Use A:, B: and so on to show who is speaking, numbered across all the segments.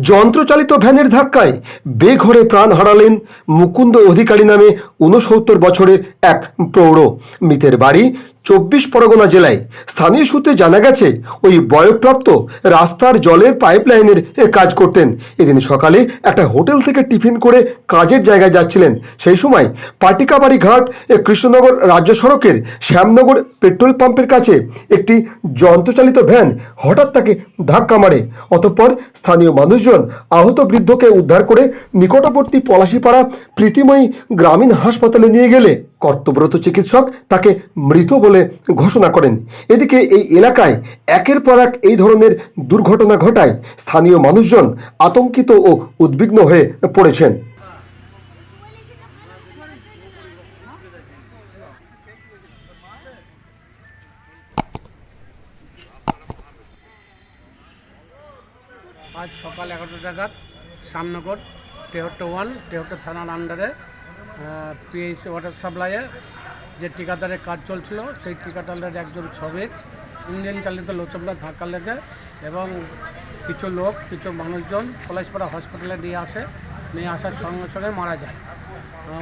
A: যন্ত্রচালিত ভ্যানের ধাক্কায় বেঘরে প্রাণ হারালেন মুকুন্দ অধিকারী নামে ঊনসত্তর বছরের এক প্রৌঢ়। মৃতের বাড়ি চব্বিশ পরগনা জেলায়। স্থানীয় সূত্রে জানা গেছে ওই বয়প্রাপ্ত রাস্তার জলের পাইপলাইনের কাজ করতেন। এদিন সকালে একটা হোটেল থেকে টিফিন করে কাজের জায়গায় যাচ্ছিলেন। সেই সময় পাটিকাবাড়ি ঘাট এ, কৃষ্ণনগর রাজ্য সড়কের শ্যামনগর পেট্রোল পাম্পের কাছে একটি যন্ত্রচালিত ভ্যান হঠাৎ তাকে ধাক্কা মারে। অতঃপর স্থানীয় মানুষজন আহত বৃদ্ধকে উদ্ধার করে নিকটবর্তী পলাশিপাড়া প্রীতিময়ী গ্রামীণ হাসপাতালে নিয়ে গেলে। কর্তব্যরত চিকিৎসক তাকে মৃত বলে ঘোষণা করেন। এদিকে এই এলাকায় একের পর এক এই ধরনের দুর্ঘটনা ঘটায় স্থানীয় মানুষজন আতঙ্কিত ও উদ্বিগ্ন হয়ে পড়েছেন।
B: আজ সকাল এগারোটা নাগাদ শ্যামনগর তেহট্ট ওয়ান, তেহট্ট থানার আন্ডারে পিএইচ ওয়াটার সাপ্লাইয়ে যে ঠিকাদারের কাজ চলছিল, সেই ঠিকাদারের একজন শ্রমিক ইঞ্জিন চালিত লোচবলা ধাক্কা লেগে এবং কিছু লোক, কিছু মানুষজন পলাশপাড়া হসপিটালে নিয়ে আসে, নিয়ে আসার সঙ্গে সঙ্গে মারা যায়।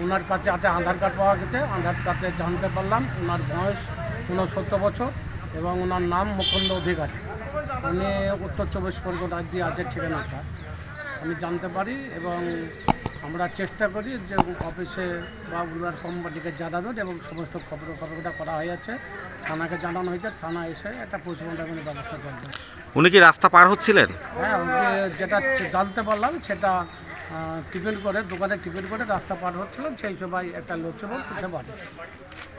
B: ওনার কাছে হাতে আধার কার্ড পাওয়া গেছে, আধার কার্ডে জানতে পারলাম ওনার বয়স ঊনসত্তর বছর এবং ওনার নাম মুকুন্দ অধিকারী। উনি উত্তর চব্বিশ পরগনা দিয়ে আছে ঠিকানাটা। আমি জানতে পারি এবং আমরা চেষ্টা করি যে অফিসে বা উলার কোম্পানিকে জানানোর এবং সমস্ত খবর খবরটা করা হয়ে যাচ্ছে। থানাকে জানানো হয়েছে থানা এসে একটা পশ্চিমবঙ্গের ব্যবস্থা করবে।
C: উনি কি রাস্তা পার হচ্ছিলেন?
B: হ্যাঁ যেটা জানতে পারলাম সেটা টিফিন করে দোকানে টিফিন করে রাস্তা পার হচ্ছিলেন সেই সময় একটা লোক ছিল উঠে বাড়ি।